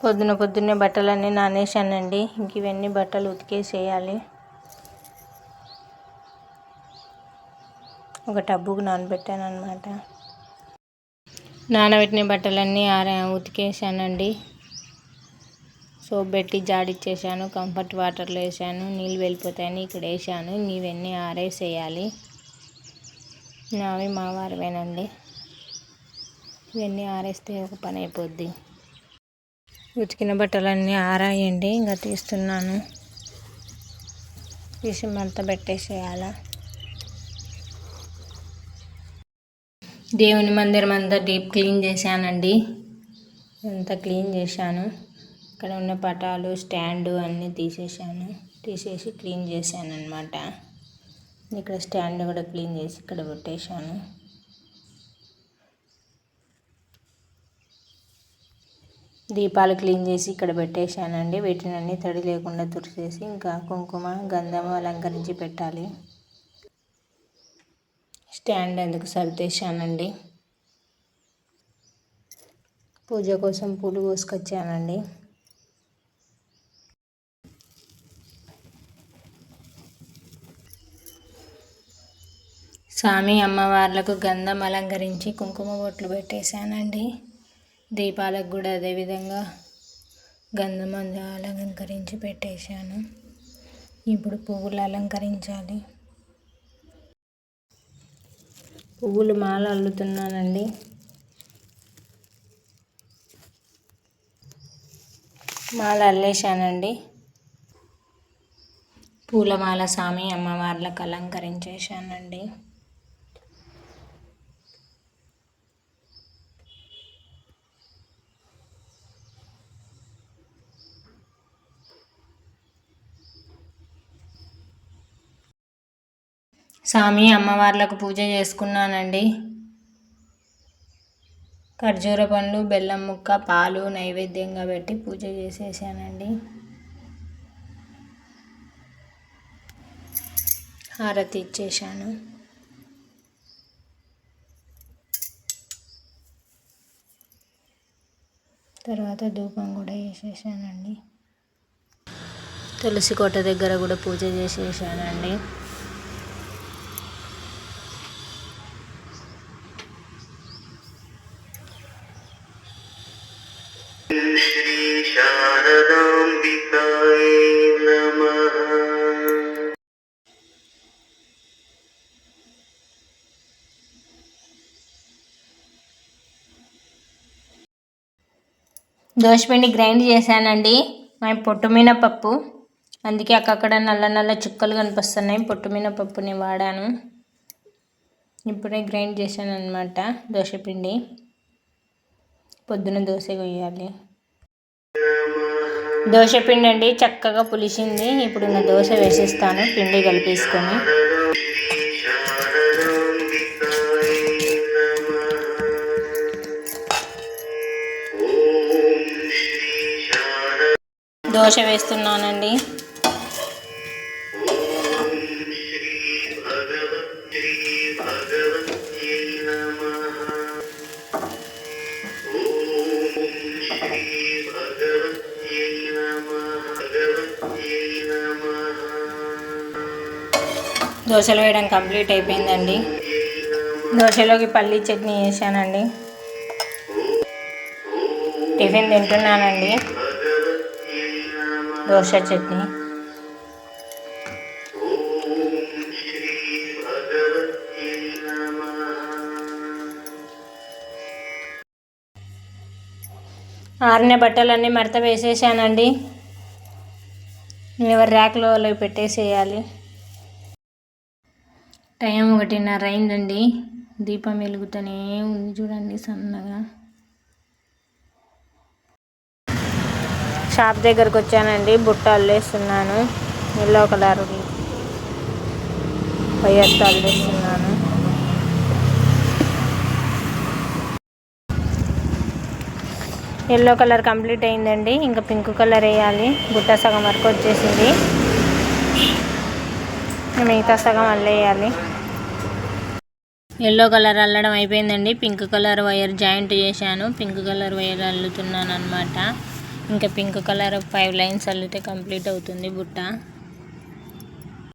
పొద్దున పొద్దున్నే బట్టలన్నీ నానేసానండి ఇంక ఇవన్నీ బట్టలు ఉతికేసేయాలి. ఒక టబ్బుకు నానబెట్టాను అనమాట నానబెట్టిన బట్టలన్నీ ఆరా ఉతికేసానండి సోప్ పెట్టి జాడిచ్చేసాను కంఫర్ట్ వాటర్లో వేసాను నీళ్ళు వెళ్ళిపోతాయని ఇక్కడ వేసాను ఇవన్నీ ఆరేసేయాలి. నావి మా వారివేనండి. ఇవన్నీ ఆరేస్తే ఒక పని అయిపోద్ది. ఉతికిన బట్టలన్నీ ఆరాయండి. ఇంకా తీస్తున్నాను. తీసి మంతా పెట్టేసేయాల. దేవుని మందిరం అంతా డీప్ క్లీన్ చేశానండి. అంతా క్లీన్ చేశాను. ఇక్కడ ఉన్న పటాలు స్టాండు అన్నీ తీసేసాను తీసేసి క్లీన్ చేశాను అనమాట ఇక్కడ స్టాండ్ కూడా క్లీన్ చేసి ఇక్కడ పెట్టేశాను. దీపాలు క్లీన్ చేసి ఇక్కడ పెట్టేశానండి. వీటినన్నీ తడి లేకుండా తుడిచేసి ఇంకా కుంకుమ గంధము అలంకరించి పెట్టాలి. స్టాండ్ ఎందుకు సర్దేశానండి? పూజ కోసం పూలు కోసుకొచ్చానండి. స్వామి అమ్మవార్లకు గంధం అలంకరించి కుంకుమ బొట్లు పెట్టేశానండి. దీపాలకు కూడా అదేవిధంగా గంధం అలంకరించి పెట్టేశాను. ఇప్పుడు పువ్వులు అలంకరించాలి. పువ్వులు మాల అల్లుతున్నానండి. మాల అల్లేశానండి. పూలమాల స్వామి అమ్మవార్లకు అలంకరించేశానండి. స్వామి అమ్మవార్లకు పూజ చేసుకున్నానండి. ఖర్జూర పండ్లు బెల్లం ముక్క పాలు నైవేద్యంగా పెట్టి పూజ చేసేసానండి. హారతి ఇచ్చేసాను తర్వాత ధూపం కూడా వేసేసానండి. తులసి కోట దగ్గర కూడా పూజ చేసేసానండి. దోశపిండి గ్రైండ్ చేశానండి. మా పొట్టు పప్పు. అందుకే అక్కడ నల్ల నల్ల చుక్కలు కనిపిస్తున్నాయి. పొట్టు పప్పుని వాడాను. ఇప్పుడే గ్రైండ్ చేశాను అనమాట దోశపిండి. పొద్దున దోశ కొయ్యాలి. దోశ పిండి అండి చక్కగా పులిసింది. ఇప్పుడు నేను దోశ వేసేస్తాను పిండి కలిపేసుకొని. దోశ వేస్తున్నానండి. దోశలు వేయడం కంప్లీట్ అయిపోయిందండి. దోశలోకి పల్లీ చట్నీ వేసానండి టిఫిన్ తింటున్నానండి. దోశ చట్నీ. ఆరిన బట్టలన్నీ మడత వేసేసానండి. ఎవరి ర్యాక్లో పెట్టేసేయాలి. టైం ఒకటిన్నర అయిందండి. దీపం వెలుగుతూనే ఉంది చూడండి సన్నగా. షాప్ దగ్గరకు వచ్చానండి బుట్ట అల్లేస్తున్నాను ఎల్లో కలర్ వైర్తో వేస్తున్నాను ఎల్లో కలర్ కంప్లీట్ అయిందండి ఇంకా పింక్ కలర్ వేయాలి. బుట్ట సగం వరకు వచ్చేసింది. మిగతా సగం అల్లేయాలి. ఎల్లో కలర్ అల్లడం అయిపోయిందండి. పింక్ కలర్ వైర్ జాయింట్ చేశాను. పింక్ కలర్ వైర్ అల్లుతున్నాను అనమాట ఇంకా పింక్ కలర్ ఫైవ్ లైన్స్ అల్లితే కంప్లీట్ అవుతుంది బుట్ట.